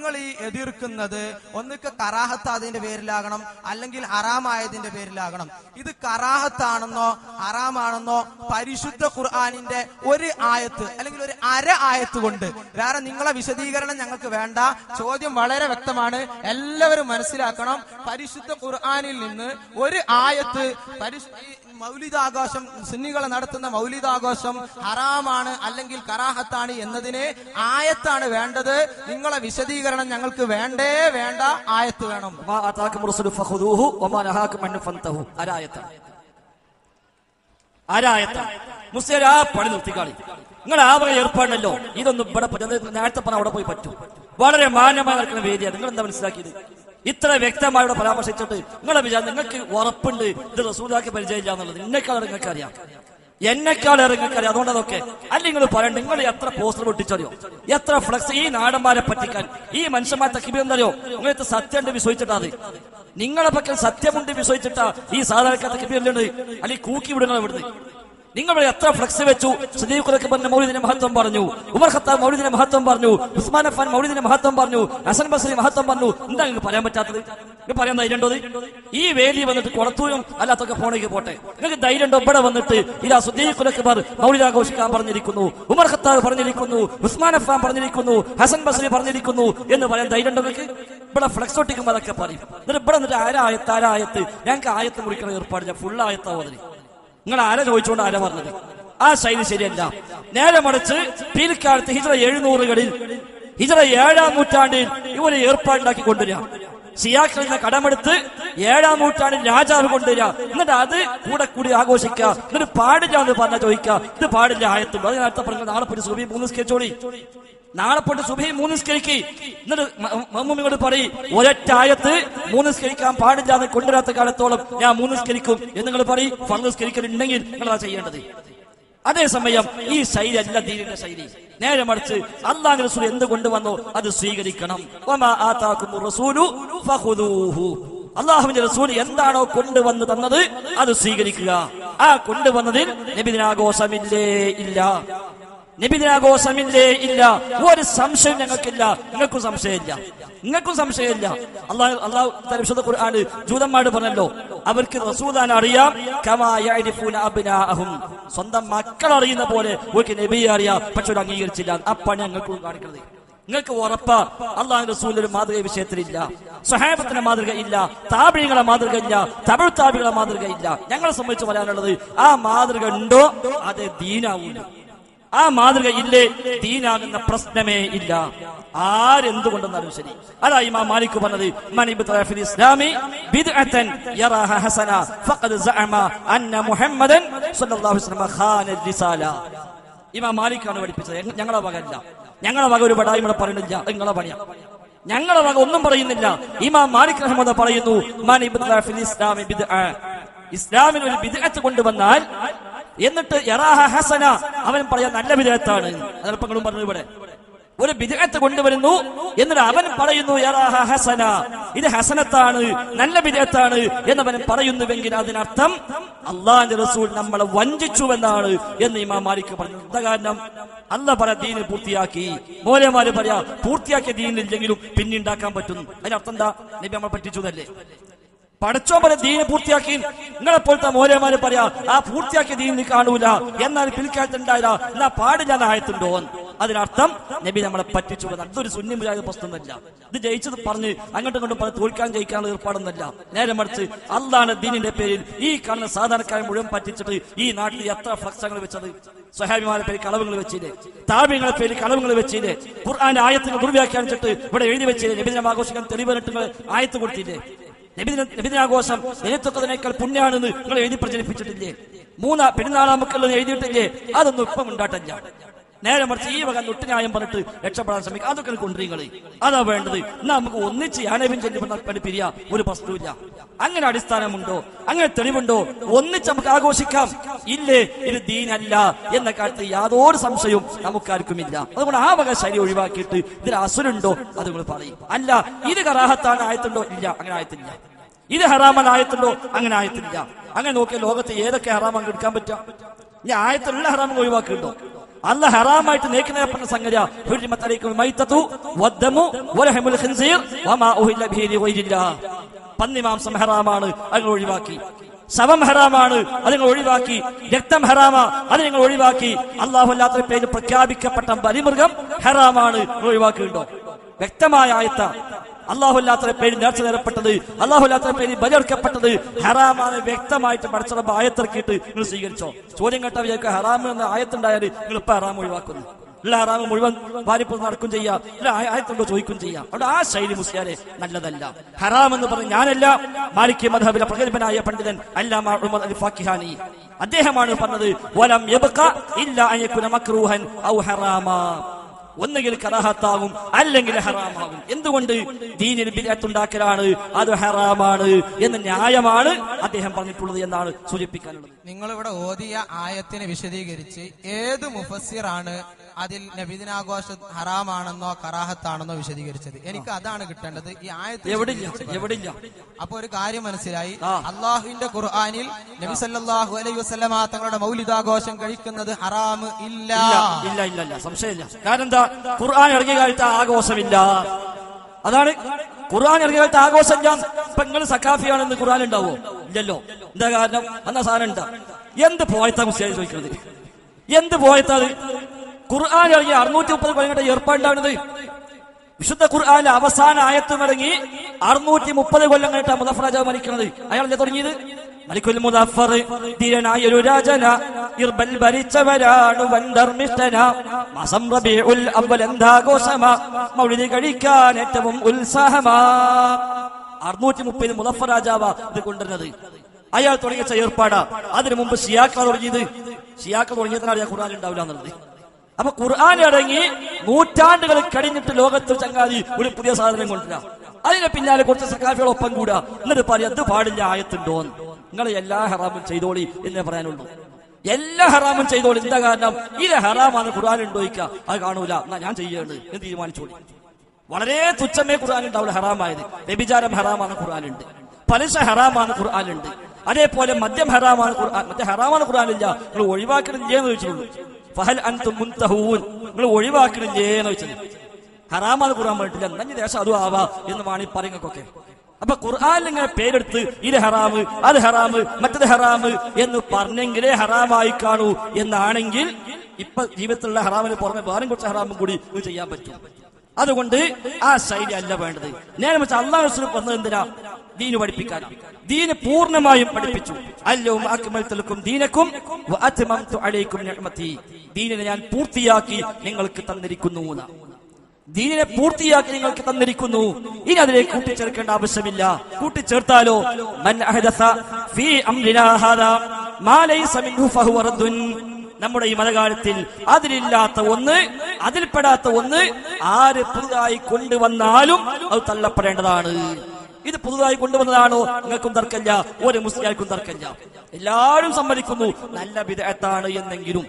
നിങ്ങൾ ഈ എതിർക്കുന്നത് ഒന്നിക്ക് കറാഹത്ത് അതിന്റെ പേരിലാകണം അല്ലെങ്കിൽ ഹറാമായതിന്റെ പേരിലാകണം. ഇത് കറാഹത്താണെന്നോ ഹറാമാണെന്നോ പരിശുദ്ധ ഖുർആാനിന്റെ ഒരു ആയത്ത് അല്ലെങ്കിൽ ഒരു അര ആയത്ത് കൊണ്ട്. വേറെ നിങ്ങളെ വിശദീകരണം ഞങ്ങൾക്ക് വേണ്ട. ചോദ്യം വളരെ വ്യക്തമാണ്. എല്ലാവരും മനസ്സിലാക്കണം. പരിശുദ്ധ ഖുർആാനിൽ നിന്ന് ഒരു ആയത്ത് മൗലിതാഘോഷം സുന്നികൾ നടത്തുന്ന മൗലിതാഘോഷം ഹറാമാണ് അല്ലെങ്കിൽ കറാഹത്താണ് എന്നതിന് ആയത്താണ് വേണ്ടത്. നിങ്ങളെ വിശദീകരണം ഞങ്ങൾക്ക് വേണ്ടേ വേണ്ട ആയത്ത് വേണം. വമാ ആതാക്കും റസൂലു ഫഖുദൂഹു വമാ നഹാക്കും അൻഹു ഫൻതഹു ആരായത്താണ് ആരായത്താണ് മുസ്ലിം ആ പണി നിർത്തിക്കാളി. നിങ്ങൾ ആ ഏർപ്പാടല്ലോ ഇതൊന്നും ഇവിടെ നേരത്തെ പറഞ്ഞ അവിടെ പോയി പറ്റും. വളരെ മാന്യമായി നടക്കുന്ന വേദിയാണ്. നിങ്ങൾ എന്താ മനസ്സിലാക്കിയത്? ഇത്ര വ്യക്തമായി ഇവിടെ പരാമർശിച്ചിട്ട് നിങ്ങളെ വിചാരം നിങ്ങൾക്ക് ഉറപ്പുണ്ട്. ഇത് റസൂലാക്കി പരിചയമില്ല എന്നുള്ളത്. എന്നെക്കാൾ നിങ്ങൾക്ക് അറിയാം എന്നെക്കാൾ ഇറങ്ങിക്കറി അതുകൊണ്ട് അതൊക്കെ അല്ല നിങ്ങൾ പറയണ്ട നിങ്ങൾ എത്ര പോസ്റ്റർ പൊട്ടിച്ചറിയോ? എത്ര ഫ്ലക്സ് ഈ നാടന്മാരെ പറ്റിക്കാൻ? ഈ മനുഷ്യന്മാരെ തക്കിബിയെന്നറിയോ നിങ്ങൾക്ക് സത്യമുണ്ട് വിശ്വസിച്ചിട്ടാ അത്. നിങ്ങളെ പക്കൽ സത്യമുണ്ട് വിശ്വസിച്ചിട്ടാ ഈ സാധാരണക്കാർ തക്കിബി ഉണ്ട് അല്ലെങ്കിൽ കൂക്കി വിടുന്നത് ഇവിടുന്ന്. നിങ്ങൾ എത്ര ഫ്ലക്സ് വെച്ചു? സുദീഖ് ഖുറക്കബറിന്റെ മൗലിദിന്റെ മഹത്വം പറഞ്ഞു. ഉമർ ഖത്താബ് മൗലിദിന്റെ മഹത്വം പറഞ്ഞു. ഉസ്മാൻ അഫാൻ മൗലിദിന്റെ മഹത്വം പറഞ്ഞു. ഹസൻ ബസ്രി മഹത്വം പറഞ്ഞു. എന്താ നിങ്ങൾക്ക് പറയാൻ പറ്റാത്തത്? നിങ്ങൾക്ക് പറയാൻ ധൈര്യം ഉണ്ടോ ഈ വേലി വന്നിട്ട് കുളത്തൂരും അല്ലാത്തൊക്കെ ഫോണേക്ക് പോട്ടെ. നിങ്ങൾക്ക് ധൈര്യം ഉണ്ടോ ഇവിടെ വന്നിട്ട് ഇതാ സുദീഖ് ഖുറക്കബർ മൗലിദ് ആഘോഷിക്കാൻ പറഞ്ഞിരിക്കുന്നു. ഉമർ ഖത്താബ് പറഞ്ഞിരിക്കുന്നു. ഉസ്മാൻ അഫാൻ പറഞ്ഞിരിക്കുന്നു. ഹസൻ ബസ്രി പറഞ്ഞിരിക്കുന്നു എന്ന് പറയാൻ ധൈര്യം ഉണ്ടോ നിങ്ങൾക്ക്? ഇവിടെ ഫ്ലക്സ് ഒട്ടിക്കുമ്പോൾ അതൊക്കെ പറയും. എന്നിട്ട് ഇവിടെ വന്നിട്ട് ആരായത്ത് ആരായത്ത് ഞങ്ങൾക്ക് ആയത്ത് മുറിക്കണ ഏർപ്പാട് ഞാൻ ഫുൾ ആയത്താവുന്നതിന് നിങ്ങൾ ആരെ ചോദിച്ചുകൊണ്ട് ആരാ പറഞ്ഞത്? ആ ശൈലി ശരിയല്ല. നേരെ മറിച്ച് പിൽക്കാലത്ത് ഹിജറ എഴുന്നൂറുകളിൽ ഹിജറ ഏഴാം നൂറ്റാണ്ടിൽ ഇവരെ ഏർപ്പാടുണ്ടാക്കി കൊണ്ടുവരിക. സിയാക്കളിൽ നിന്ന് കടമെടുത്ത് ഏഴാം നൂറ്റാണ്ടിൽ രാജാവ് കൊണ്ടുവരിക. എന്നിട്ട് അത് കൂടെ കൂടി ആഘോഷിക്കുക. എന്നിട്ട് പാടില്ല എന്ന് പറഞ്ഞാൽ ചോദിക്കുക. ഇത് പാടില്ല ആയത്തുള്ളൂ അത് പറഞ്ഞു നാളെ പോയി സുബി മൂന്ന് സ്കെച്ചോടി നാളെ പോയിട്ട് സുബഹി മൂന്ന് സ്കരിക്ക് എന്നിട്ട് പറയും ഒരൊറ്റ ആയത്ത് മൂന്ന് സ്കരിക്കാൻ പാടില്ലാതെ കൊണ്ടുവരാത്ത കാലത്തോളം ഞാൻ മൂന്ന് സ്കരിക്കും എന്ന് നിങ്ങൾ പറയും ഫണ്ട് സ്കരിക്കലുണ്ടെങ്കിൽ നിങ്ങളതാ ചെയ്യേണ്ടത്. അതേസമയം ഈ ശൈലി അല്ല ദീനിന്റെ ശൈലി. നേരെ മറിച്ച് അള്ളാഹു റസൂൽ എന്ത് കൊണ്ടുവന്നോ അത് സ്വീകരിക്കണം. അള്ളാഹുവിന്റെ റസൂൽ എന്താണോ കൊണ്ടുവന്ന് തന്നത് അത് സ്വീകരിക്കുക. ആ കൊണ്ടുവന്നതിൽ നബിദിനാഘോഷമില്ലേ? ഇല്ല. നബിദിനാഘോഷമില്ലേ? ഇല്ല. ഒരു സംശയം ഞങ്ങൾക്കില്ല. നിങ്ങൾക്കും സംശയമില്ല. നിങ്ങൾക്കും സംശയമില്ല. അള്ളാഹു അള്ളാഹു തആല വിശുദ്ധ ഖുർആൻ ജൂതന്മാരോട് പറഞ്ഞല്ലോ. അവർക്ക് റസൂദാൻ അറിയാം. സ്വന്തം മക്കൾ അറിയുന്ന പോലെ അവർക്ക് നബിയെ അറിയാം. പക്ഷെ ഒരു അംഗീകരിച്ചില്ല. അപ്പാണ് ഞങ്ങൾക്കും കാണിക്കുന്നത് നിങ്ങൾക്ക് ഉറപ്പ. അള്ളാഹു റസൂലിന്റെ ഒരു മാതൃക വിഷയത്തിലില്ല. സഹാബത്തിന്റെ മാതൃക ഇല്ല. താപിഴികളെ മാതൃക ഇല്ല. തമിഴ് താപികളെ മാതൃക ഇല്ല. ഞങ്ങളെ സംബന്ധിച്ച് പറയാനുള്ളത് ആ മാതൃക ഉണ്ടോ? അത് ദീനാവൂല. ആ മാതൃക ഇല്ലേ? ദീനാകുന്ന പ്രശ്നമേ ഇല്ല. ആരെന്തുകൊണ്ടെന്നാലും ശരി. അതാ ഇമാം മാലിക് പറഞ്ഞത് മനിബ് ഇസ്ലാമി ബിദ്അതൻ യറാഹ ഹസന ഫഖദ് സഅമ അന്ന മുഹമ്മദൻ സ്വല്ലല്ലാഹു അലൈഹി വസല്ലം ഖാന റിസാല ഇമാം മാലിക്കാണ് പഠിപ്പിച്ചത്. ഞങ്ങ- ഞങ്ങളെ വകല്ല ഞങ്ങളെ വക ഒരു പടായി ഇവിടെ പറയുന്നില്ല. നിങ്ങളെ പണിയാ. ഞങ്ങളെ വക ഒന്നും പറയുന്നില്ല. ഇമാം മാലിക് റഹ്മദ് പറയുന്നു ഇസ്ലാമിൽ ഒരു ബിദ്അത്ത് കൊണ്ടുവന്നാൽ എന്നിട്ട് യറാഹ ഹസന അവൻ പറയാൻ നല്ല വിധേയത്താണ്. അതൽപ്പങ്ങളും പറഞ്ഞു ഇവിടെ. ഒരു വിദേഹത്ത് കൊണ്ടുവരുന്നു എന്നിട്ട് അവൻ പറയുന്നു ഹസന ഇത് ഹസനത്താണ് നല്ല വിദേഹത്താണ് എന്നവൻ പറയുന്നുവെങ്കിൽ അതിനർത്ഥം അള്ളാന്റെ റസൂൽ നമ്മളെ വഞ്ചിച്ചുവെന്നാണ് എന്ന് ഇമാം മാലിക് പറഞ്ഞു. എന്താ കാരണം? അല്ല പറ ദീന് പൂർത്തിയാക്കി. മോലമാര് പറയാ പൂർത്തിയാക്കിയ ദീനില്ലെങ്കിലും പിന്നുണ്ടാക്കാൻ പറ്റുന്നു അതിനർത്ഥം എന്താ? നബി നമ്മളെ പറ്റിച്ചതല്ലേ? പടച്ചോ പോലെ ദീന് പൂർത്തിയാക്കി. നിങ്ങളെ പോലത്തെ മോലമാര് പറയാ ആ പൂർത്തിയാക്കിയ ദീൻ നീ കാണൂല. എന്നാൽ പിൽക്കാലത്തുണ്ടായില്ല. എന്നാ പാടില്ല ആയത്തുണ്ടോ? അതിനർത്ഥം നബി നമ്മളെ പറ്റിച്ചു. അതൊരു സുന്നി മുജാഹിദ് പ്രശ്നമല്ല ഇത് ജയിച്ചത് പറഞ്ഞ് അങ്ങോട്ടും ഇങ്ങോട്ടും പറഞ്ഞ് തോൽക്കാൻ ജയിക്കാനുള്ള ഏർപ്പാടൊന്നുമല്ല. നേരെ മറിച്ച് അള്ളാണ് ദീനിന്റെ പേരിൽ ഈ കാണുന്ന സാധാരണക്കാരെ മുഴുവൻ പറ്റിച്ചിട്ട് ഈ നാട്ടിൽ എത്ര ഫ്ലക്സങ്ങൾ വെച്ചത്? സ്വഹാബിമാരെ പേര് കളവുകൾ വെച്ചില്ലേ? താപ്യങ്ങളെ പേര് കളവുകൾ വെച്ചില്ലേ? ഖുർആാന്റെ ആയത്തിന് ദുർവ്യാഖ്യാനിച്ചിട്ട് ഇവിടെ എഴുതി വെച്ചില്ലേ? നബിദിനം ആഘോഷിക്കാൻ തെളിവ് ആയത്ത് കൊടുത്തില്ലേ? നബിദിനാഘോഷം നേതൃത്വത്തിനേക്കാൾ പുണ്യാണെന്ന് നിങ്ങൾ എഴുതി പ്രചരിപ്പിച്ചിട്ടില്ലേ? മൂന്നാ പെരുന്നാളാമക്കല്ലെന്ന് എഴുതിയിട്ടില്ലേ? അതൊന്നും ഇപ്പം ഉണ്ടാട്ടില്ല നേരെ മറിച്ച് ഈ വക നൊട്ടിന്യായം പറഞ്ഞിട്ട് രക്ഷപ്പെടാൻ ശ്രമിക്കുക. അതൊക്കെ കൊണ്ടുവരികളെ അതാ വേണ്ടത്. എന്നാ നമുക്ക് ഒന്നിച്ച് യാനവിൻ ചെല്ലി പിരിയ ഒരു പ്രശ്നവുമില്ല. അങ്ങനെ അടിസ്ഥാനമുണ്ടോ? അങ്ങനെ തെളിവുണ്ടോ? ഒന്നിച്ച് നമുക്ക് ആഘോഷിക്കാം. ഇല്ലേ? ഇത് ദീനല്ല എന്ന കാര്യത്തിൽ യാതൊരു സംശയവും നമുക്കാർക്കുമില്ല. അതുകൊണ്ട് ആ വക ശരി ഒഴിവാക്കിയിട്ട് ഇതിൽ അസുരുണ്ടോ? അത് നിങ്ങൾ പറയും. അല്ല ഇത് കറാഹത്താണ് ആയത്തുണ്ടോ? ഇല്ല അങ്ങനെ ആയത്തില്ല. ഇത് ഹറാമൻ ആയത്തുണ്ടോ? അങ്ങനെ ആയത്തില്ല. അങ്ങനെ നോക്കിയ ലോകത്ത് ഏതൊക്കെ ഹറാമം എടുക്കാൻ പറ്റാം ഇനി ആയത്തിലുള്ള ഹറാമം ഒഴിവാക്കിയിട്ടുണ്ടോ? അല്ല ഹറാമായിട്ട് നീക്കുന്ന പറഞ്ഞ സംഗതിയാ. വലഹമുൽ വമാ ഉഹില്ല ബിഹി ലിഗൈരില്ലാഹ് പന്നി മാംസം ഹറാമാണ് അത് ഒഴിവാക്കി. ശവം ഹറാമാണ് അത് നിങ്ങൾ ഒഴിവാക്കി. രക്തം ഹറാമ അത് നിങ്ങൾ ഒഴിവാക്കി. അള്ളാഹു അല്ലാത്ത പേര് പ്രഖ്യാപിക്കപ്പെട്ട ബലിമൃഗം ഹറാമാണ് ഒഴിവാക്കിയിട്ടുണ്ടോ? വ്യക്തമായ ആയത്ത. അള്ളാഹുല്ലാത്ത പേര് നേർച്ച നേരപ്പെട്ടത് അള്ളാഹുല്ലാത്ത പേര് ബലിയെടുക്കപ്പെട്ടത് ഹറാമാണ് വ്യക്തമായിട്ട് പഠിച്ചുള്ള ആയത്തിറക്കിയിട്ട് നിങ്ങൾ സ്വീകരിച്ചോ. ചോദ്യം കേട്ട വിചാരിക്കുക ഹറാം എന്ന ആയത്തുണ്ടായാൽ നിങ്ങൾ ഇപ്പൊ ഹറാം ഒഴിവാക്കുന്നു. ഇല്ല ഹറാമ് മുഴുവൻ ഭാര്യപ്പോൾ നടക്കും ചെയ്യാം. ആയത്തുണ്ടോ ചോദിക്കും ചെയ്യാം. അവിടെ ആ ശൈലി മുസ്ലിയാരെ നല്ലതല്ല. ഹറാം എന്ന് പറഞ്ഞ് ഞാനല്ല. മാലിക് മധബിലെ പ്രഗത്ഭനായ പണ്ഡിതൻ അല്ലാമ ഉമർ അദ്ദേഹമാണ് പറഞ്ഞത് വലം ഇല്ല മക്രൂഹൻ ഔ ഹറാമാ. ഒന്നുകിൽ കറാഹത്താകും അല്ലെങ്കിൽ ഹറാമാകും. എന്തുകൊണ്ട്? ദീനിൽ ബിരത്തുണ്ടാക്കലാണ് അത് ഹറാമാണ് എന്ന ന്യായമാണ് അദ്ദേഹം പറഞ്ഞിട്ടുള്ളത് എന്നാണ് സൂചിപ്പിക്കാനുള്ളത്. നിങ്ങളിവിടെ ഓതിയ ആയത്തിനെ വിശദീകരിച്ച് ഏത് മുഫസ്സിറാണ് അതിൽ നബിദിനാഘോഷ ഹറാമാണെന്നോ കറാഹത്താണെന്നോ വിശദീകരിച്ചത്. എനിക്ക് അതാണ് കിട്ടേണ്ടത്. ഈ ആയത്തിൽ അപ്പൊ ഒരു കാര്യം മനസ്സിലായി. അള്ളാഹുവിന്റെ ഖുർആാനിൽ നബി സല്ലാഹു അലൈഹി വസല്ലമ തങ്ങളുടെ മൗലിദാഘോഷം കഴിക്കുന്നത് ഹറാം ഇല്ല. ഇല്ല ഇല്ല ഇല്ല സംശയമില്ല. കാരണം എന്താ ഖുർആൻ ഇറങ്ങിയ കാലത്ത് ആഘോഷമില്ല. അതാണ് ഖുർആൻ ഇറങ്ങിയ കാലത്ത് ഞാൻ ഇപ്പൊ നിങ്ങൾ സക്കാഫിയാണെന്ന് ഖുർആൻ ഉണ്ടാവോ? ഇല്ലല്ലോ. എന്താ കാരണം? അന്ന സാധനം ഉണ്ടാ എന്ത് പോയത്താ മുസ്ലിം ചോദിക്കുന്നത്? എന്ത് പോയത്താത് ഖുർആൻ ഇറങ്ങി അറുന്നൂറ്റി മുപ്പത് കൊല്ലങ്ങളുടെ ഏർപ്പാടുണ്ടാവുന്നത് വിശുദ്ധ ഖുർആാന്റെ അവസാന ആയത്ത് ഇറങ്ങി അറുന്നൂറ്റി മുപ്പത് കൊല്ലം കഴിഞ്ഞിട്ടാ മുദഫർ രാജാവ് മരിക്കുന്നത്. അയാളല്ലേ തുടങ്ങിയത്? മലിക്കുൽ മുദഫർ ധീരനായ ഒരു രാജന ഇർബൽ ഭരിച്ചവരാണ് വൻധർമ്മിഷ്ഠന മാസം റബീഉൽ അവ്വൽ എന്താഘോഷമാ മൗലിദ് കഴിക്കാൻ ഏറ്റവും ഉത്സാഹമാ. അറുന്നൂറ്റി മുപ്പത് മുദഫർ രാജാവാ ഇത് കൊണ്ടുവരുന്നത്. അയാൾ തുടങ്ങിയ ഏർപ്പാടാ. അതിനു മുമ്പ് ഷിയാക്ക തുടങ്ങിയത്. ഷിയാക്ക തുടങ്ങിയതിനാണ് ഖുർആൻ ഉണ്ടാവില്ല എന്നുള്ളത്. അപ്പൊ ഖുർആൻ ഇറങ്ങി നൂറ്റാണ്ടുകൾ കഴിഞ്ഞിട്ട് ലോകത്ത് ചങ്ങാതി ഒരു പുതിയ സാധനം കൊണ്ടുവരാം. അതിന് പിന്നാലെ കുറച്ച് സക്കാഫികൾ ഒപ്പം കൂടാ. എന്നിട്ട് പറയാം അത് പാടില്ല ആയത്തുണ്ടോ നിങ്ങൾ എല്ലാ ഹറാമും ചെയ്തോളി എന്നേ പറയാനുള്ളൂ. എല്ലാ ഹറാമും ചെയ്തോളി. എന്താ കാരണം? ഇത് ഹറാമാണ് ഖുർആൻ ഉണ്ടോയിക്ക അത് കാണൂല. എന്നാ ഞാൻ ചെയ്യാണ് എന്ന് തീരുമാനിച്ചോളി. വളരെ തുച്ഛമേ ഖുർആൻ ഉണ്ടാവില്ല ഹറാമായത്. വ്യഭിചാരം ഹറാമാണ് ഖുർആനുണ്ട് പലിശ ഹറാമാണ് ഖുർആനുണ്ട് അതേപോലെ മദ്യം ഹറാമാണ് ഖുർആൻ മറ്റേ ഹറാമാണ് ഖുർആനില്ല നിങ്ങൾ ഒഴിവാക്കണില്ലേ എന്ന് ചോദിച്ചുള്ളൂ ഫഹൽ അൻതും നിങ്ങൾ ഒഴിവാക്കണില്ലേ എന്ന് വെച്ചത് ഹറാമത് ഖുർആൻ പറഞ്ഞിട്ടില്ല. നഞ്ഞ ദേശം അതും ആവാ എന്ന് വാണി പറയുന്നൊക്കെ അപ്പൊ ഖുർആാനിൽ ഇങ്ങനെ പേരെടുത്ത് ഇത് ഹറാമ് അത് ഹറാമ് മറ്റത് ഹറാമ് എന്ന് പറഞ്ഞെങ്കിലേ ഹറാമായി കാണൂ എന്നാണെങ്കിൽ ഇപ്പൊ ജീവിതത്തിലുള്ള ഹറാമിന് പുറമെ വേറെ കുറച്ച് ഹറാമും കൂടി ചെയ്യാൻ പറ്റും. അതുകൊണ്ട് ആ ശൈലി അല്ല വേണ്ടത്. നേരെ വെച്ചാൽ അള്ളാഹു വന്നത് എന്തിനാ? ദീന് പഠിപ്പിക്കാൻ. ദീന് പൂർണമായും പഠിപ്പിച്ചു. അല്ലവും അക്മൽത്തലക്കും ദീനക്കും വ അത്മംതു അലൈക്കും ദീനിനെ ഞാൻ പൂർത്തിയാക്കി നിങ്ങൾക്ക് തന്നിരിക്കുന്നു. ദീനിനെ പൂർത്തിയാക്കി നിങ്ങൾക്ക് തന്നിരിക്കുന്നു. ഇനി അതിലേക്ക് കൂട്ടിച്ചേർക്കേണ്ട ആവശ്യമില്ല. കൂട്ടിച്ചേർത്താലോ? നമ്മുടെ ഈ മതകാലത്തിൽ അതിലില്ലാത്ത ഒന്ന് അതിൽപ്പെടാത്ത ഒന്ന് ആര് പുതുതായി കൊണ്ടുവന്നാലും അത് തള്ളപ്പെടേണ്ടതാണ്. ഇത് പുതുതായി കൊണ്ടുവന്നതാണോ? നിങ്ങൾക്കും തർക്കമില്ല. ഒരു മുസ്ലിയാർക്കും തർക്കമില്ല. എല്ലാവരും സമ്മതിക്കുന്നു. നല്ല വിദഗ്ധത്താണ് എന്നെങ്കിലും.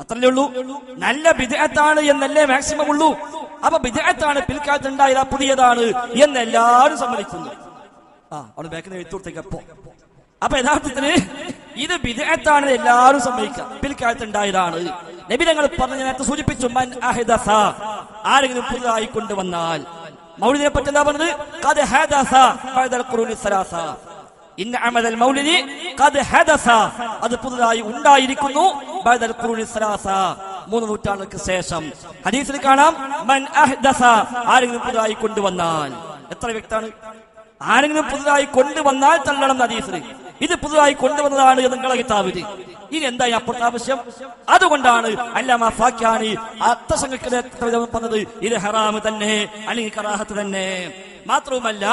അത്രല്ലേ ഉള്ളൂ? നല്ല വിധേയത്താണ് എന്നല്ലേ മാക്സിമം ഉള്ളൂ? അപ്പൊ വിധേയത്താണ് പിൽക്കാലത്ത് ഉണ്ടായത് പുതിയതാണ് എന്ന് എല്ലാവരും സമ്മതിക്കുന്നു. ആ അവിടെ ബാക്കിന് എഴുത്തുകൊടുത്തേക്ക് അപ്പോ. അപ്പൊ യഥാർത്ഥത്തിന് ഇത് ബിദഅത്താണ് എല്ലാവരും സമ്മതിക്കാം പിൽക്കാലത്ത് ഉണ്ടായതാണ് നബി ഞങ്ങൾ പറഞ്ഞ നേരത്തെ സൂചിപ്പിച്ചു മൻ ആരെങ്കിലും പുതുതായി കൊണ്ടുവന്നാൽ മൗലിദിനെ പറ്റി എന്താ പറഞ്ഞത്? അത് പുതുതായി ഉണ്ടായിരിക്കുന്നു. മൂന്ന് നൂറ്റാണ്ടുകൾക്ക് ശേഷം ഹദീസിൽ കാണാം ആരെങ്കിലും പുതുതായി കൊണ്ടുവന്നാൽ. എത്ര വ്യക്താണ് ആരെങ്കിലും പുതുതായി കൊണ്ടുവന്നാൽ തള്ളണം ഹദീസിൽ ഇത് പുതുതായി കൊണ്ടുവന്നതാണ് നിങ്ങളെ കിതാബിൽ ഇനി എന്താ ഈ അപ്പുറത്തെ ആവശ്യം? അതുകൊണ്ടാണ് അല്ലാമ ഫാക്യാനി അർത്ഥസംഘത്തിന് പറഞ്ഞത് ഇത് ഹറാമ് തന്നെ അല്ലെങ്കിൽ കറാഹത്ത് തന്നെ. മാത്രവുമല്ല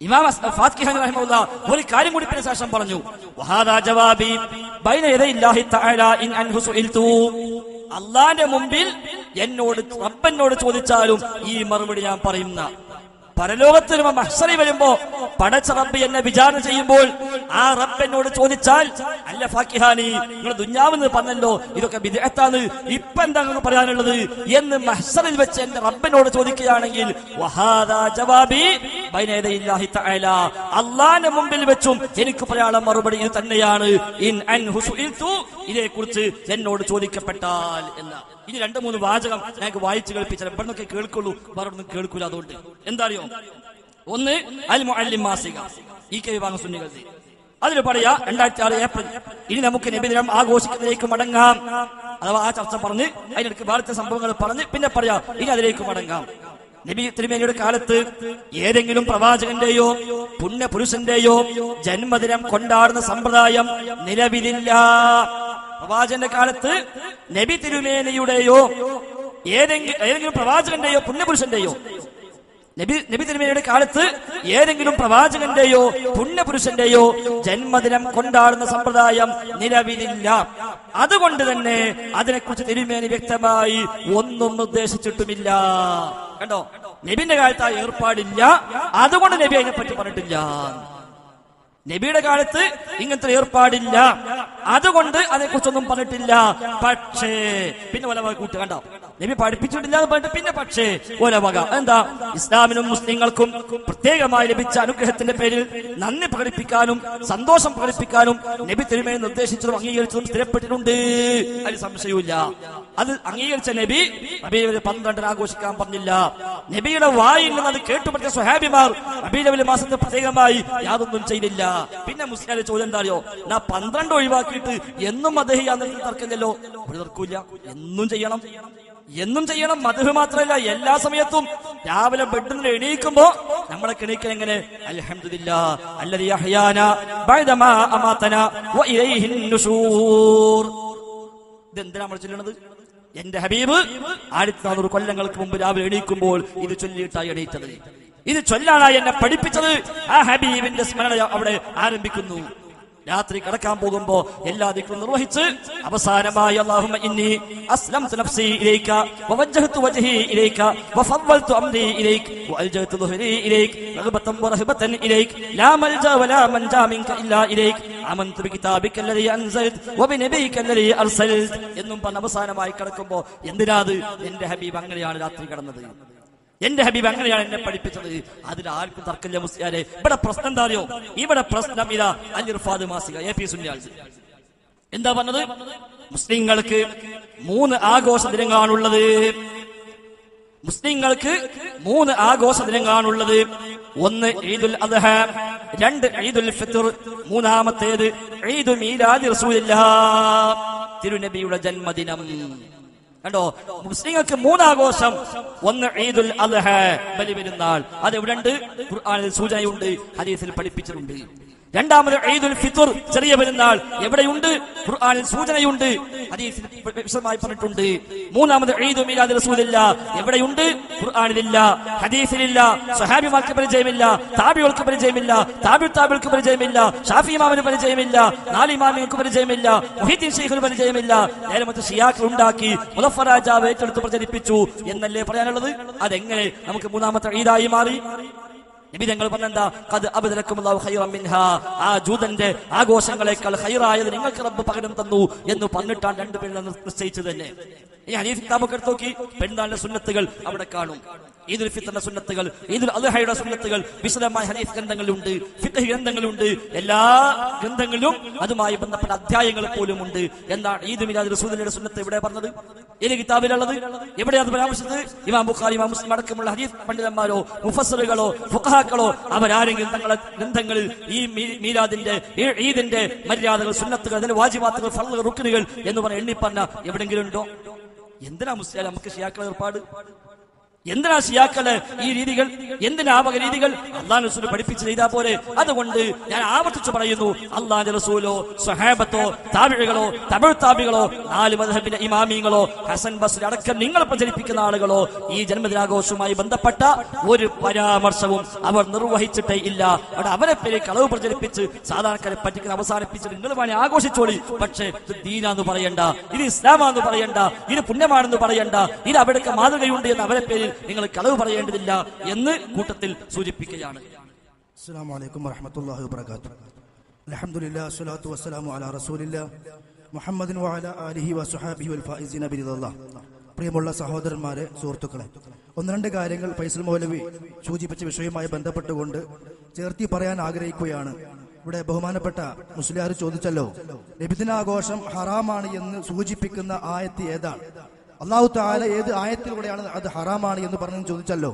ഇമാം അസ്- ഫാത്തിഹ റഹിമഹുല്ലാ ഒരു കാര്യം കൂടി പിന്നെ ശേഷം പറഞ്ഞു. വഹാദാ ജവാബി ബൈന യദയില്ലാഹി തആല ഇൻ അൻഹു സുഇൽതു. അള്ളാന്റെ മുമ്പിൽ എന്നോട് റബ്ബനോട് ചോദിച്ചാലും ഈ മറുപടി ഞാൻ പറയുന്ന പരലോകത്തിൽ മഹ്സറി വരുമ്പോ പടച്ച റബ്ബ് എന്നെ വിചാരണ ചെയ്യുമ്പോൾ ആ റബ്ബ് എന്നോട് ചോദിച്ചാൽ അല്ല ഫാക്കിഹാനി നിങ്ങൾ ദുഞ്ഞാവെന്ന് പറഞ്ഞല്ലോ ഇതൊക്കെ വിദേഹത്താണ് ഇപ്പൊ എന്താ പറയാനുള്ളത്? എന്ന് മഹ്സറിൽ വെച്ച് എന്റെ റബ്ബിനോട് ചോദിക്കുകയാണെങ്കിൽ അള്ളാന്റെ മുമ്പിൽ വെച്ചും എനിക്ക് പറയാനുള്ള മറുപടി ഇത് തന്നെയാണ്. ഇൻ സുഇൽതു ഇതേക്കുറിച്ച് എന്നോട് ചോദിക്കപ്പെട്ടാൽ എന്ന ഇനി രണ്ട് മൂന്ന് വാചകം ഞങ്ങൾക്ക് വായിച്ചു കേൾപ്പിച്ചാൽ ഇവിടെ കേൾക്കുള്ളൂ. വേറെ കേൾക്കൂല അതുകൊണ്ട്. എന്താ അറിയോ ഒന്ന് അൽ മുഅല്ലിം മാസിക. ഈ കെ വിഭാഗം സുന്നികൾ അതിൽ പറയാ രണ്ടായിരത്തി ആറ് ഏപ്രിൽ. ഇനി നമുക്ക് നബിദിനം ആഘോഷിക്കുന്നതിലേക്ക് മടങ്ങാം. അഥവാ ആ ചർച്ച പറഞ്ഞ് അതിനിടയ്ക്ക് ഭാരത സംഭവങ്ങൾ പറഞ്ഞ് പിന്നെ പറയാ ഇനി അതിലേക്ക് മടങ്ങാം. നബി തിരുമേനിയുടെ കാലത്ത് ഏതെങ്കിലും പ്രവാചകന്റെയോ പുണ്യപുരുഷന്റെയോ ജന്മദിനം കൊണ്ടാടുന്ന സമ്പ്രദായം നിലവിലില്ല. പ്രവാചകന്റെ കാലത്ത് നബി തിരുമേനിയുടെയോ ഏതെങ്കിലും ഏതെങ്കിലും പ്രവാചകന്റെയോ പുണ്യപുരുഷന്റെയോ നബി നബി തിരുമേനിയുടെ കാലത്ത് ഏതെങ്കിലും പ്രവാചകന്റെയോ പുണ്യപുരുഷന്റെയോ ജന്മദിനം കൊണ്ടാടുന്ന സമ്പ്രദായം നിലവിലില്ല. അതുകൊണ്ട് തന്നെ അതിനെക്കുറിച്ച് തിരുമേനി വ്യക്തമായി ഒന്നും നിർദ്ദേശിച്ചിട്ടുമില്ല കണ്ടോ? നബിന്റെ കാലത്ത് ആ ഏർപ്പാടില്ല. അതുകൊണ്ട് നബി അതിനെപ്പറ്റി പറഞ്ഞിട്ടില്ല. നബിയുടെ കാലത്ത് ഇങ്ങനത്തെ ഏർപ്പാടില്ല. അതുകൊണ്ട് അതേക്കുറിച്ചൊന്നും പറഞ്ഞിട്ടില്ല. പക്ഷേ പിന്നെ ഒലവക കൂട്ട് കണ്ടോ? നബി പഠിപ്പിച്ചിട്ടില്ല എന്ന് പറഞ്ഞിട്ട് പിന്നെ പക്ഷേ ഒലവക എന്താ? ഇസ്ലാമിനും മുസ്ലിങ്ങൾക്കും പ്രത്യേകമായി ലഭിച്ച അനുഗ്രഹത്തിന്റെ പേരിൽ നന്ദി പ്രകടിപ്പിക്കാനും സന്തോഷം പ്രകടിപ്പിക്കാനും നബി തിരുമേനി നിർദ്ദേശിച്ചതും അംഗീകരിച്ചതും സ്ഥിരപ്പെട്ടിട്ടുണ്ട്. അതിൽ സംശയമില്ല അത് അംഗീകരിച്ച നബി നബിയുടെ പന്ത്രണ്ടിന് ആഘോഷിക്കാൻ പറഞ്ഞില്ല. നബിയുടെ വായിൽ നിന്ന് അത് കേട്ടുപറ്റ സ്വഹാബിമാർ നബിയുടെ മാസത്തെ പ്രത്യേകമായി യാതൊന്നും ചെയ്തില്ല. പിന്നെ മുസ്ലിം ചോദ്യം എന്താ അറിയോ നാ പന്ത്രണ്ട് ഒഴിവാക്കിയിട്ട് എന്നും അദ്ദേഹം തർക്കമില്ലല്ലോ. ഒരു എന്നും ചെയ്യണം. എന്നും ചെയ്യണം. മധു മാത്രമല്ല എല്ലാ സമയത്തും രാവിലെ ബെഡിൽ നിന്ന് എണീക്കുമ്പോ നമ്മളെ എണീക്കൽ എങ്ങനെ? അൽഹംദുലില്ലാ ഇതെന്തിനാ നമ്മൾ ചൊല്ലണത് എന്റെ ഹബീബ് ആയിരത്തി നാനൂറ് കൊല്ലങ്ങൾക്ക് മുമ്പ് രാവിലെ എണീക്കുമ്പോൾ ഇത് ചൊല്ലിയിട്ടായി എണീറ്റത്. ഇത് ചൊല്ലാനായി എന്നെ പഠിപ്പിച്ചത് ആ ഹബീബിന്റെ സ്മരണ അവിടെ ആരംഭിക്കുന്നു. രാത്രി കിടക്കാൻ പോകുമ്പോ എല്ലാ ദിക്കും നിർവഹിച്ച് അവസാനമായി അല്ലാഹുമ്മ ഇന്നി അസ്ലംതു നഫ്സി ഇലൈക വവജ്ജഹതു വജ്ഹി ഇലൈക വഫവ്വൽതു അംരി ഇലൈക വഅൽജഹതു ഇലൈക റഗ്ബതൻ വറഹബതൻ ഇലൈക ലാ മൽജ വലാ മൻജാ ഇല്ലാ ഇലൈക ആമന്തു ബികിതാബിക അല്ലദീ അൻസൽത് അർസൽത് എന്നും പറഞ്ഞ് അവസാനമായി കിടക്കുമ്പോ എന്തിനാത് എന്റെ ഹബീബ് അങ്ങനെയാണ് രാത്രി കിടന്നത്. എന്റെ ഹബീബ് അങ്ങനെയാണ് എന്നെ പഠിപ്പിച്ചത്. അതിൽ ആർക്കും തർക്കമില്ല മുസ്ലിയാരെ. ഇവിടെ പ്രശ്നം എന്താ അറിയോ? ഇവിടെ പ്രശ്നം ഇതാ. അലിർഫാദ് മാസിക എ പി സുന്യാൽ എന്താ പറഞ്ഞത്? മുസ്ലിങ്ങൾക്ക് മൂന്ന് ആഘോഷ ദിനങ്ങളാണുള്ളത്. മുസ്ലിങ്ങൾക്ക് മൂന്ന് ആഘോഷ ദിനങ്ങളാണുള്ളത്. ഒന്ന് ഈദുൽ അദ്ഹ രണ്ട് ഈദുൽ ഫിത്ർ മൂന്നാമത്തേത് ഈദുൽ മീലാദി റസൂലില്ലാ തിരുനബിയുടെ ജന്മദിനം. കണ്ടോ? മുസ്ലിങ്ങൾക്ക് മൂന്നാഘോഷം. ഒന്ന് ഈദുൽ അൽഹ ബലി പെരുന്നാൾ. അത് എവിടെ ഉണ്ട് ഖുർആനിൽ സൂചനയുണ്ട് ഹദീസിൽ പഠിപ്പിച്ചിട്ടുണ്ട്. രണ്ടാമത് ഈദുൽ ഫിത്ർ ചെറിയ പെരുന്നാൾ. എവിടെയുണ്ട്? ഖുർആനിൽ സൂചനയുണ്ട്. ഹദീസിൽ വിശദമായി പറഞ്ഞിട്ടുണ്ട്. മൂന്നാമത് ഈദ് മീലാദ് റസൂലില്ല. എവിടെയുണ്ട്? ഖുർആനിലില്ല ഹദീസിലില്ല സഹാബിമാർക്ക് പരിചയമില്ല താബികൾക്ക് പരിചയമില്ല താബി താബിൾക്ക് പരിചയമില്ല ഷാഫി ഇമാമിന് പരിചയമില്ല നാല് ഇമാമിക്ക് പരിചയമില്ല മുഹീദ്ദീൻ ഷെയ്ഖിന് പരിചയമില്ല. നേരെ മറ്റ് ഷിയാക്കൾ ഉണ്ടാക്കി മുലഫർ രാജാവ് ഏറ്റെടുത്ത് പ്രചരിപ്പിച്ചു എന്നല്ലേ പറയാനുള്ളത്? അതെങ്ങനെ നമുക്ക് മൂന്നാമത്തെ ഈദായി മാറി? നബി തങ്ങൾ പറഞ്ഞെന്താ? കത് അബദലക്കുമുല്ലാഹു ഖൈറൻ മിൻഹാ. ആ ജൂതന്റെ ആഘോഷങ്ങളെക്കാൾ ഹൈറായത് നിങ്ങൾക്ക് റബ്ബ് പകരം തന്നു എന്ന് പറഞ്ഞിട്ടാണ് രണ്ടുപേരും നിശ്ചയിച്ചു തന്നെ. ഈ ഹനീഫ് കിതാബൊക്കെ എടുത്ത് നോക്കി. പെരുന്നാളിന്റെ സുന്നത്തുകൾ അവിടെ കാണും. ഈദുൽ ഫിത്തറിന്റെ സുന്നത്തുകൾ ഈദുൽ അദ്ഹയുടെ സുന്നത്തുകൾ വിശദമായ ഹനീഫ് ഗ്രന്ഥങ്ങളുണ്ട് ഫിത്തഹ് ഗ്രന്ഥങ്ങളുണ്ട്. എല്ലാ ഗ്രന്ഥങ്ങളിലും അതുമായി ബന്ധപ്പെട്ട അധ്യായങ്ങൾ പോലും ഉണ്ട്. എന്താണ് ഈദ് മിലാദ് റസൂദിന്റെ സുന്നത്ത് എവിടെ പറഞ്ഞത്? ഏത് കിതാബിലുള്ളത്? എവിടെയാണ് പരാമർശിച്ചത്? ഇമാം ബുഖാരി ഇമാം മുസ്ലിം അടക്കമുള്ള ഹദീസ് പണ്ഡിതന്മാരോ മുഫസറുകളോ ഫുഖഹാക്കളോ അവരാരെങ്കിലും തങ്ങളെ ഗ്രന്ഥങ്ങളിൽ ഈ മീരാദിന്റെ ഈദിന്റെ മര്യാദകൾ സുന്നത്തുകൾ അതിന്റെ വാജിബാത്തുകൾ ഫള്ളുകൾ റുക്കിനുകൾ എന്ന് പറഞ്ഞ എണ്ണിപ്പറഞ്ഞ എവിടെങ്കിലും ഉണ്ടോ? എന്തിനാ മുസ്ലിം നമുക്ക് ഷിയാക്കളെ ഏർപ്പാട്? എന്തിനാ ഷിയാക്കൾ ഈ രീതികൾ എന്തിനാ രീതികൾ? അള്ളാഹ് റസൂൽ പഠിപ്പിച്ച് ചെയ്താൽ പോലെ. അതുകൊണ്ട് ഞാൻ ആവർത്തിച്ചു പറയുന്നു അള്ളാഹ് റസൂലോ സഹാബത്തോ താബികളോ തമിഴ് താമികളോ നാല് മധബിന്റെ ഇമാമിങ്ങളോ ഹസൻ ബസ് അടക്കം നിങ്ങൾ പ്രചരിപ്പിക്കുന്ന ആളുകളോ ഈ ജന്മദിനാഘോഷവുമായി ബന്ധപ്പെട്ട ഒരു പരാമർശവും അവർ നിർവഹിച്ചിട്ടേ ഇല്ല. അവിടെ അവരെ പേര് കളവ് പ്രചരിപ്പിച്ച് സാധാരണക്കാരെ പറ്റിക്കുന്ന അവസാനിപ്പിച്ച് നിങ്ങൾ വേണേ ആഘോഷിച്ചോളി. പക്ഷേ ഇത് ദീനാന്ന് പറയണ്ട ഇത് ഇസ്ലാമാന്ന് പറയണ്ട ഇത് പുണ്യമാണെന്ന് പറയണ്ട ഇത് അവിടെ മാതൃകയുണ്ട് എന്ന് അവരെ പേരിൽ നിങ്ങൾ കളവ് പറയേണ്ടതില്ല എന്ന് കൂട്ടത്തിൽ സൂചിപ്പിക്കുകയാണ്. വസ്സലാമു റസൂലില്ല മുഹമ്മദിൻ പ്രിയമുള്ള സഹോദരന്മാരെ സുഹൃത്തുക്കളെ ഒന്ന് രണ്ട് കാര്യങ്ങൾ ഫൈസൽ മൗലവി സൂചിപ്പിച്ച വിഷയവുമായി ബന്ധപ്പെട്ടുകൊണ്ട് ചേർത്തി പറയാൻ ആഗ്രഹിക്കുകയാണ്. ഇവിടെ ബഹുമാനപ്പെട്ട മുസ്ലിയാർ ചോദിച്ചല്ലോ ലഭിതനാഘോഷം ഹറാമാണ് എന്ന് സൂചിപ്പിക്കുന്ന ആയത്ത് ഏതാണ്? അള്ളാഹു താല ഏത് ആയത്തിലൂടെയാണ് അത് ഹറാമാണ് എന്ന് പറഞ്ഞു ചോദിച്ചല്ലോ.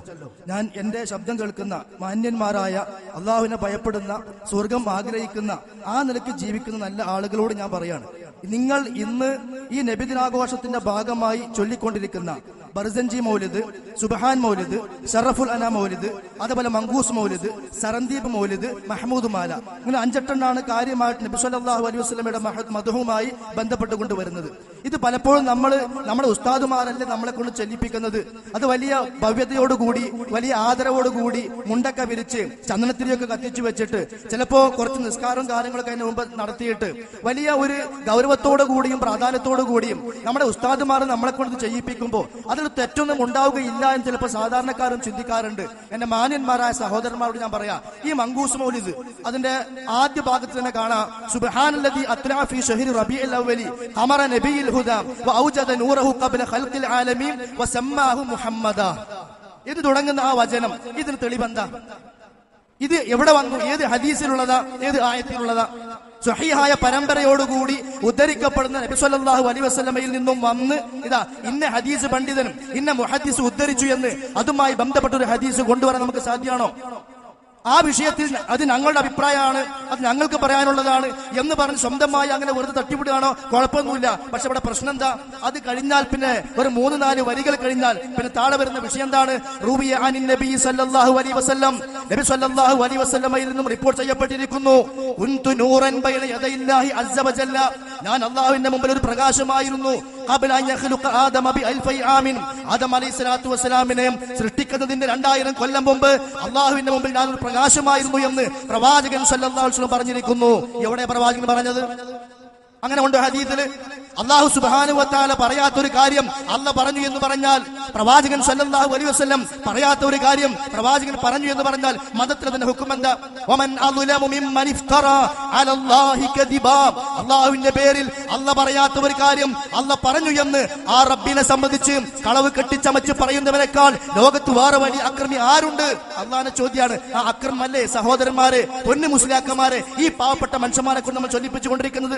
ഞാൻ എന്റെ ശബ്ദം കേൾക്കുന്ന മാന്യന്മാരായ അള്ളാഹുവിനെ ഭയപ്പെടുന്ന സ്വർഗം ആഗ്രഹിക്കുന്ന ആ നിലയ്ക്ക് ജീവിക്കുന്ന നല്ല ആളുകളോട് ഞാൻ പറയാണ്. നിങ്ങൾ ഇന്ന് ഈ നബിദിനാഘോഷത്തിന്റെ ഭാഗമായി ചൊല്ലിക്കൊണ്ടിരിക്കുന്ന ബർസൻജി മൗലിദ് സുബഹാൻ മൗലിദ് ഷറഫുൽ അന മൗലിദ് അതുപോലെ മങ്കൂസ് മൗലിദ് സരന്ദീപ് മൗലിദ് മഹ്മൂദ് മാല. ഇങ്ങനെ അഞ്ചെട്ടെണ്ണാണ് കാര്യമായിട്ട് നബി സല്ലാഹു അലൈഹി വസ്ലമയുടെ മധുവുമായി ബന്ധപ്പെട്ടുകൊണ്ട് വരുന്നത്. ഇത് പലപ്പോഴും നമ്മൾ നമ്മുടെ ഉസ്താദുമാരല്ലേ നമ്മളെ കൊണ്ട് ചെല്ലിപ്പിക്കുന്നത്? അത് വലിയ ഭവ്യതയോടുകൂടി വലിയ ആദരവോടുകൂടി മുണ്ടൊക്കെ വിരിച്ച് ചന്ദനത്തിരിയൊക്കെ കത്തിച്ചു വെച്ചിട്ട് ചിലപ്പോ കുറച്ച് നിസ്കാരം കാര്യങ്ങളൊക്കെ അതിന് മുമ്പ് നടത്തിയിട്ട് വലിയ ഒരു ഗൗരവത്തോടു കൂടിയും പ്രാധാന്യത്തോടു കൂടിയും നമ്മുടെ ഉസ്താദുമാർ നമ്മളെ കൊണ്ട് ചെയ്യിപ്പിക്കുമ്പോൾ അതിൽ തെറ്റൊന്നും ഉണ്ടാവുകയില്ല എന്ന് ചിലപ്പോൾ സാധാരണക്കാരും ചിന്തിക്കാറുണ്ട്. എന്റെ മാന്യന്മാരായ സഹോദരന്മാരോട് ഞാൻ പറയാം ഈ മങ്കൂസ് മൗലിദ് അതിന്റെ ആദ്യ ഭാഗത്ത് തന്നെ കാണാം. സുബ്ഹാനല്ലദി അത്ലാ ഫീ റബി അവ്വലി ഖമറ നബിയിൽ വ ഔജദ നൂറഹു ഖബ്ല ആലമീൻ മുഹമ്മദ. ഇത് തുടങ്ങുന്ന ആ വചനം ഇതിന് തെളിവെന്താ? ഇത് എവിടെ വന്നു? ഏത് ഹദീസിലുള്ളതാ? ഏത് ആയത്തിലുള്ളതാ? സ്വഹീഹായ പരമ്പരയോടുകൂടി ഉദ്ധരിക്കപ്പെടുന്ന നബി സല്ലല്ലാഹു അലൈഹി വസല്ലമയിൽ നിന്നും വന്ന് ഇതാ ഇന്ന ഹദീസ് പണ്ഡിതനും ഇന്ന മുഹദീസ് ഉദ്ധരിച്ചു എന്ന് അതുമായി ബന്ധപ്പെട്ട ഒരു ഹദീസ് കൊണ്ടുവരാൻ നമുക്ക് സാധ്യമാണോ? ആ വിഷയത്തിൽ അത് ഞങ്ങളുടെ അഭിപ്രായമാണ് അത് ഞങ്ങൾക്ക് പറയാനുള്ളതാണ് എന്ന് പറഞ്ഞ് സ്വന്തമായി അങ്ങനെ വെറുതെ തട്ടിവിടുകയാണോ? കുഴപ്പമൊന്നുമില്ല. പക്ഷെ ഇവിടെ പ്രശ്നം എന്താ? അത് കഴിഞ്ഞാൽ പിന്നെ ഒരു മൂന്ന് നാല് വരികൾ കഴിഞ്ഞാൽ പിന്നെ താഴെ വരുന്ന വിഷയം എന്താണ്? റൂബിയ അനിൻ നബി സല്ലല്ലാഹു അലൈഹി വസല്ലം. നബി സല്ലല്ലാഹു അലൈഹി വസല്ലമയിൽ നിന്നും റിപ്പോർട്ട് ചെയ്യപ്പെട്ടിരിക്കുന്നു. കുന്തു നൂറൻ ഞാൻ അള്ളാഹുവിന്റെ മുമ്പിൽ ഒരു പ്രകാശമായിരുന്നു. ആദം അലൈഹി സ്വലാത്തു വസ്സലാമിനെ സൃഷ്ടിക്കുന്നതിന്റെ രണ്ടായിരം കൊല്ലം മുമ്പ് അള്ളാഹുവിന്റെ മുമ്പിൽ ഞാൻ ഒരു പ്രകാശമായിരുന്നു എന്ന് പ്രവാചകൻ വസല്ലം പറഞ്ഞിരിക്കുന്നു. എവിടെ പ്രവാചകൻ പറഞ്ഞത്? അങ്ങനെ ഉണ്ട് ഹദീസിൽ അള്ളാഹു സുബാനുവത്താല പറയാത്തൊരു കാര്യം അല്ല പറഞ്ഞു എന്ന് പറഞ്ഞാൽ പ്രവാചകൻ സല്ലാഹു അലൈ വസല്ലം പറയാത്ത ഒരു കാര്യം പ്രവാചകൻ പറഞ്ഞു എന്ന് പറഞ്ഞാൽ അതിന്റെ ഹുക്കും എന്താ അള്ളാഹുവിന്റെ പേരിൽ അല്ല പറയാത്ത ഒരു കാര്യം അല്ല പറഞ്ഞു എന്ന് ആ റബ്ബിനെ സംബന്ധിച്ച് കളവ് കെട്ടിച്ചമച്ച് പറയുന്നവരെക്കാൾ ലോകത്ത് വേറെ വലിയ അക്രമി ആരുണ്ട്? അള്ളാഹിന്റെ ചോദ്യമാണ് ആ അക്രമം അല്ലേ സഹോദരന്മാരെ പൊന്നു മുസ്ലിയാക്കന്മാരെ ഈ പാവപ്പെട്ട മനുഷ്യന്മാരെ കൊണ്ട് നമ്മൾ ചൊല്ലിപ്പിച്ചുകൊണ്ടിരിക്കുന്നത്?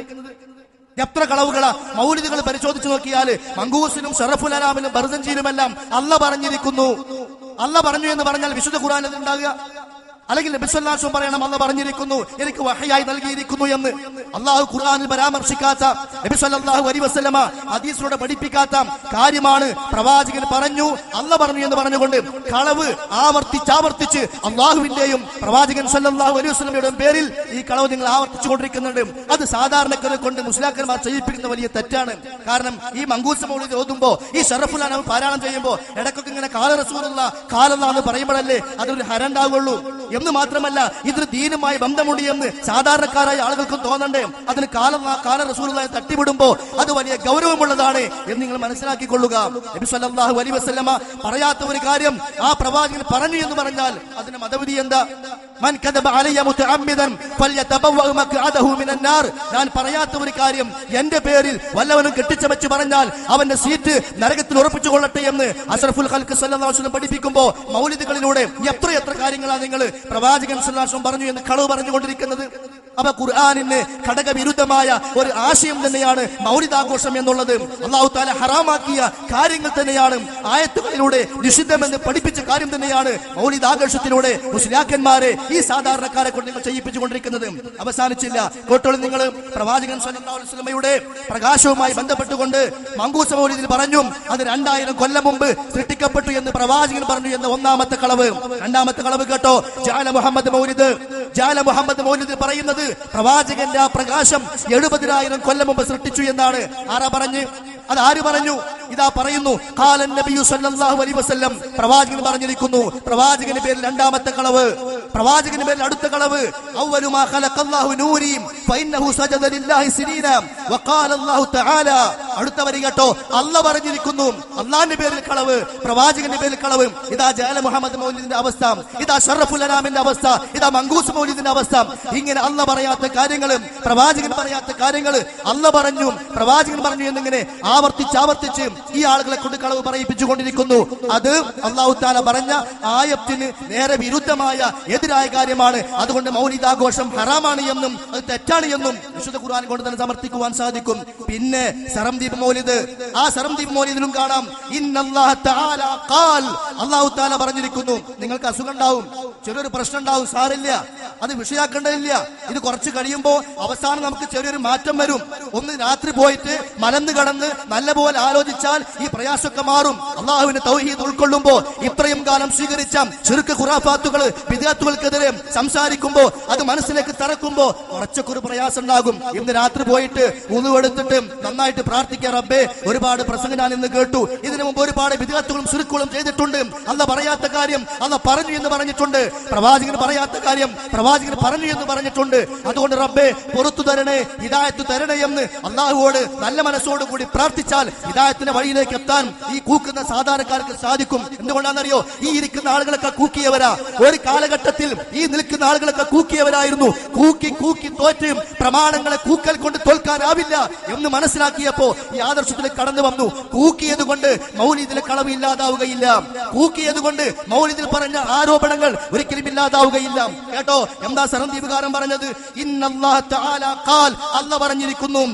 എത്ര കളവുകള? മൗലിദുകൾ പരിശോധിച്ചു നോക്കിയാൽ മങ്കൂസിനും ഷറഫുൽ അലാമിനും ബർദഞ്ചിയിലുമെല്ലാം അല്ല പറഞ്ഞിരിക്കുന്നു. അല്ല പറഞ്ഞു എന്ന് പറഞ്ഞാൽ വിശുദ്ധ ഖുറാൻ ഉണ്ടാകുക അല്ലെങ്കിൽ നബിസ്വല്ലാസും പറയണം അല്ല പറഞ്ഞിരിക്കുന്നു എനിക്ക് വഹയായി നൽകിയിരിക്കുന്നു എന്ന്. അള്ളാഹു ഖുർആാനിൽ പരാമർശിക്കാത്ത നബി സല്ലല്ലാഹു അലി വസല്ലമ ഹദീസിലൂടെ പഠിപ്പിക്കാത്ത കാര്യമാണ് പ്രവാചകൻ പറഞ്ഞു അല്ല പറഞ്ഞു എന്ന് പറഞ്ഞുകൊണ്ട് കളവ് ആവർത്തിച്ചാവർത്തിച്ച് അള്ളാഹുവിന്റെയും പ്രവാചകൻ സല്ലാഹു അലൈഹി വസല്ലമയുടെ പേരിൽ ഈ കളവ് നിങ്ങൾ ആവർത്തിച്ചു കൊണ്ടിരിക്കുന്നുണ്ട് അത് സാധാരണക്കാരെ കൊണ്ട് മുസ്ലാക്കന്മാർ ചെയ്യിപ്പിക്കുന്ന വലിയ തെറ്റാണ്. കാരണം ഈ മങ്കൂസ് മൗലിദ് ഓതുമ്പോ ഈ ഷറഫുൽ അനം പാരായണം ചെയ്യുമ്പോൾ ഇടക്കൊക്കെ ഇങ്ങനെ കാല റസൂലുള്ള കാലല്ല എന്ന് പറയുമ്പോഴല്ലേ അതൊരു ഹരണ്ടാവുള്ളൂ. എന്ന് മാത്രമല്ല ഇതിന് ദീനുമായി ബന്ധമുണ്ട് എന്ന് സാധാരണക്കാരായ ആളുകൾക്കും തോന്നണ്ടേ. അതിന് കാലം കാല റസൂലുള്ളാഹി തട്ടിവിടുമ്പോ അത് വലിയ ഗൗരവമുള്ളതാണ് എന്ന് നിങ്ങൾ മനസ്സിലാക്കിക്കൊള്ളുക. നബി സല്ലല്ലാഹു അലൈഹി വസല്ലമ പറയാത്ത ഒരു കാര്യം ആ പ്രവാചകൻ പറഞ്ഞു എന്ന് പറഞ്ഞാൽ അതിന് മതവിധി എന്താ? മൻ കദബ അലയ്യ മുതഅമ്മിദൻ ഫല്യതബവ്വ മഖ്അദഹു മിനൻ നാർ ഞാൻ പറയാത്ത ഒരു കാര്യം എന്റെ പേരിൽ വല്ലവനും കെട്ടിച്ചമച്ച് പറഞ്ഞാൽ അവന്റെ സീറ്റ് നരകത്തിൽ ഉറപ്പിച്ചു കൊള്ളട്ടെ എന്ന് അഷ്റഫുൽ ഖൽക്ക് സല്ലല്ലാഹു അലൈഹി വസല്ലം പഠിപ്പിക്കുമ്പോൾ മൗലിദുകളിലൂടെ എത്ര എത്ര കാര്യങ്ങളാണ് നിങ്ങൾ പ്രവാചകൻ സല്ലല്ലാഹു അലൈഹി വസല്ലം പറഞ്ഞു എന്ന് കളവ് പറഞ്ഞുകൊണ്ടിരിക്കുന്നത്? അപ്പൊ ഖുർആാനിന് ഘടകവിരുദ്ധമായ ഒരു ആശയം തന്നെയാണ് മൗലിദാഘോഷം എന്നുള്ളത്. അള്ളാഹു താല ഹറാമാക്കിയ കാര്യങ്ങൾ തന്നെയാണ്. ആയത്തുകളിലൂടെ നിഷിദ്ധമെന്ന് പഠിപ്പിച്ച കാര്യം തന്നെയാണ് മൗലിദാഘോഷത്തിലൂടെ മുസ്ലിയാക്കന്മാരെ ഈ സാധാരണക്കാരെ കൊണ്ട് നിങ്ങൾ ചെയ്യിപ്പിച്ചുകൊണ്ടിരിക്കുന്നത്. അവസാനിച്ചില്ല. കോട്ടോളി നിങ്ങൾ പ്രവാചകൻ വസല്ലമയുടെ പ്രകാശവുമായി ബന്ധപ്പെട്ടുകൊണ്ട് മങ്കൂസ മൗലിദിൽ പറഞ്ഞു അത് രണ്ടായിരം കൊല്ലം മുമ്പ് സൃഷ്ടിക്കപ്പെട്ടു എന്ന് പ്രവാചകൻ പറഞ്ഞു എന്ന ഒന്നാമത്തെ കളവ്. രണ്ടാമത്തെ കളവ് കേട്ടോ. ജാല മുഹമ്മദ് മൗലിദ്. ജാല മുഹമ്മദ് മൗലിദ് പറയുന്നത് പ്രവാചകന്റെ ആ പ്രകാശം എഴുപതിനായിരം കൊല്ലം മുമ്പ് സൃഷ്ടിച്ചു എന്നാണ്. ആരാ പറഞ്ഞ്? അത് ആര് പറഞ്ഞു? ഇതാ പറയുന്നു കാലൻ നബിയു സല്ലല്ലാഹു അലൈഹി വസല്ലം. പ്രവാചകൻ പറഞ്ഞിരിക്കുന്നു പ്രവാചകന്റെ പേരിൽ രണ്ടാമത്തെ കളവ് പ്രവാചകന്റെ പേരിൽ അടുത്ത കളവ്. അവ്വലു ഖലഖല്ലാഹു നൂരി ഫഇന്നഹു സജദ ലില്ലാഹി സിനീന. വഖാല തആല. അടുത്ത വരി കേട്ടോ അല്ല പറഞ്ഞിരിക്കുന്നു അള്ളാന്റെ പേരിൽ കളവ് പ്രവാചകന്റെ പേരിൽ കളവ്. ഇതാ ജാല മുഹമ്മദ് മൗലിദിന്റെ അവസ്ഥ ഇതാ ഷറഫുൽ അനാമിന്റെ അവസ്ഥ ഇതാ മങ്കൂസ് മൗലിദിന്റെ അവസ്ഥ. ഇങ്ങനെ അല്ല പറയാത്ത കാര്യങ്ങളും പ്രവാചകൻ പറയാത്ത കാര്യങ്ങൾ അല്ല പറഞ്ഞു പ്രവാചകൻ പറഞ്ഞു എന്നിങ്ങനെ ആവർത്തിച്ച് ആവർത്തിച്ച് ഈ ആളുകളെ കൊണ്ട് കളവ് പറയിപ്പിച്ചുകൊണ്ടിരിക്കുന്നു. അത് അള്ളാഹു താല പറഞ്ഞ ആയത്തിന് നേരെ വിരുദ്ധമായ എതിരായ കാര്യമാണ്. അതുകൊണ്ട് മൗലിതാഘോഷം ഹറാമാണ് എന്നും അത് തെറ്റാണ് എന്നും വിശുദ്ധ ഖുർആൻ കൊണ്ട് തന്നെ സമർത്ഥിക്കുവാൻ സാധിക്കും. പിന്നെ സറംദീപ് മൗലിദ്. ആ സറംദീപ് മൗലിദിലും കാണാം. ഇന്നല്ലാഹു താല പറഞ്ഞിരിക്കുന്നു. നിങ്ങൾക്ക് അസുഖം ഉണ്ടാവും. ചെറിയൊരു പ്രശ്നം ഉണ്ടാവും സാറില്ല. അത് വിഷയാക്കേണ്ടതില്ല. ഇത് കുറച്ച് കഴിയുമ്പോൾ അവസാനം നമുക്ക് ചെറിയൊരു മാറ്റം വരും. ഒന്ന് രാത്രി പോയിട്ട് മലന്ന് കടന്ന് നല്ലപോലെ ആലോചിച്ചാൽ ഈ പ്രയാസമൊക്കെ മാറും. അള്ളാഹുവിന്റെ തൗഹീദ് ഉൾക്കൊള്ളുമ്പോ ഇത്രയും കാലം സ്വീകരിച്ച ചുരുക്ക ഖുറാഫാത്തുകൾ വിദ്യാർത്ഥികൾക്കെതിരെ സംസാരിക്കുമ്പോൾ അത് മനസ്സിലേക്ക് തറക്കുമ്പോൾ കുറച്ചൊക്കെ ഒരു പ്രയാസം ഉണ്ടാകും. ഇന്ന് രാത്രി പോയിട്ട് ഉതുവെടുത്തിട്ട് നന്നായിട്ട് പ്രാർത്ഥിക്കാൻ റബ്ബേ. ഒരുപാട് പ്രസംഗം ഞാൻ ഇന്ന് കേട്ടു. ഇതിനു മുമ്പ് ഒരുപാട് വിദ്യാർത്ഥികളും ചുരുക്കുകളും ചെയ്തിട്ടുണ്ട്. അല്ല പറയാത്ത കാര്യം അല്ല പറഞ്ഞു എന്ന് പറഞ്ഞിട്ടുണ്ട്. പ്രവാചകൻ പറയാത്ത കാര്യം പ്രവാചകൻ പറഞ്ഞു എന്ന് പറഞ്ഞിട്ടുണ്ട്. അതുകൊണ്ട് റബ്ബേ പുറത്തു തരണേ ഹിദായത്ത് തരണേ എന്ന് അള്ളാഹുവോട് നല്ല മനസ്സോട് കൂടി പ്രാർത്ഥിച്ചാൽ ഹിദായത്തിന്റെ വഴിയിലേക്ക് എത്താൻ ഈ കൂക്കുന്ന സാധാരണക്കാർക്ക് സാധിക്കും. എന്തുകൊണ്ടാണെന്നറിയോ? ഈ ഇരിക്കുന്ന ആളുകളൊക്കെ കൂക്കിയവരാ. ഒരു കാലഘട്ടത്തിൽ ഈ നിൽക്കുന്ന ആളുകളൊക്കെ കൂക്കിയവരായിരുന്നു. കൂക്കി കൂക്കി തോറ്റ് പ്രമാണങ്ങളെ കൂക്കൽ കൊണ്ട് തോൽക്കാനാവില്ല എന്ന് മനസ്സിലാക്കിയപ്പോ ഈ ആദർശത്തിൽ കടന്നു വന്നു. കൂക്കിയത് കൊണ്ട് മൗലിദിലെ കളവ് ഇല്ലാതാവുകയില്ല. കൂക്കിയത് കൊണ്ട് മൗലിദിൽ പറഞ്ഞ ആരോപണങ്ങൾ ഒരിക്കലും ഇല്ലാതാവുകയില്ല. കേട്ടോ? എന്താ സരന്ദീപകാരം പറഞ്ഞത്? അല്ല പറഞ്ഞിരിക്കുന്നു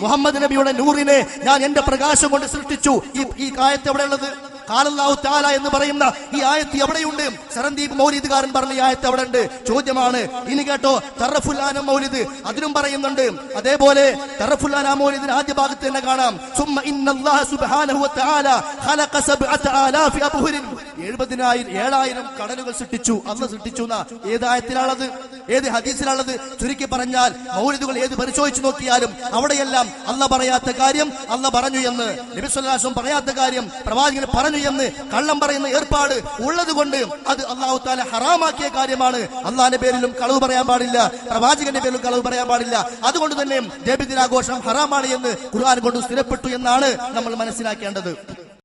മുഹമ്മദ് നബിയുടെ നൂറിനെ ഞാൻ എന്റെ പ്രകാശം കൊണ്ട് സൃഷ്ടിച്ചു. ഈ കായത്ത് എവിടെയുള്ളത്? കാലല്ലാഹു താല എന്ന് പറയുന്ന ഈ ആയത്ത് എവിടെയുണ്ട്? സരന്ദീപ് മൗലിദുകാരൻ പറഞ്ഞ ഈ ആയത്ത് അവിടെ ഉണ്ട് ചോദ്യമാണ്. ഇനി കേട്ടോ തറഫുല്ലാന മൗലിദ് അതിനും പറയുന്നുണ്ട്. അതേപോലെ തറഫുല്ലാന മൗലിദിന് ആദ്യ ഭാഗത്ത് തന്നെ കാണാം. സുമ്മ ഇന്നല്ലാഹ സുബ്ഹാനഹു വതആല ഖലഖ സബ്അത ആലാഫി അബ്ഹുരിൻ. എഴുപതിനായിരം ഏഴായിരം കടലുകൾ സൃഷ്ടിച്ചു. അന്ന് സൃഷ്ടിച്ചു ഏതായത്തിലാണത് ഏത് ആയത്തിലാണത്? ഏത് ഹദീസിലാണത് ചുരുക്കി പറഞ്ഞാൽ മൗലിദുകൾ ഏത് പരിശോധിച്ചു നോക്കിയാലും അവിടെയെല്ലാം അല്ല പറയാത്ത കാര്യം അല്ല പറഞ്ഞു എന്ന് നബിസ്വല്ലാസും പറയാത്ത കാര്യം പ്രവാചകൻ പറഞ്ഞു എന്ന് കള്ളം പറയുന്ന ഏർപ്പാട് ഉള്ളത് കൊണ്ട് അത് അള്ളാഹു താല ഹറാമാക്കിയ കാര്യമാണ്. അള്ളാഹിന്റെ പേരിലും കളവ് പറയാൻ പാടില്ല പ്രവാചകന്റെ പേരിലും കളവ് പറയാൻ പാടില്ല. അതുകൊണ്ട് തന്നെ ജയബിദിനാഘോഷം ഹറാമാണ് എന്ന് ഖുർആൻ കൊണ്ട് സ്ഥിരപ്പെട്ടു എന്നാണ് നമ്മൾ മനസ്സിലാക്കേണ്ടത്.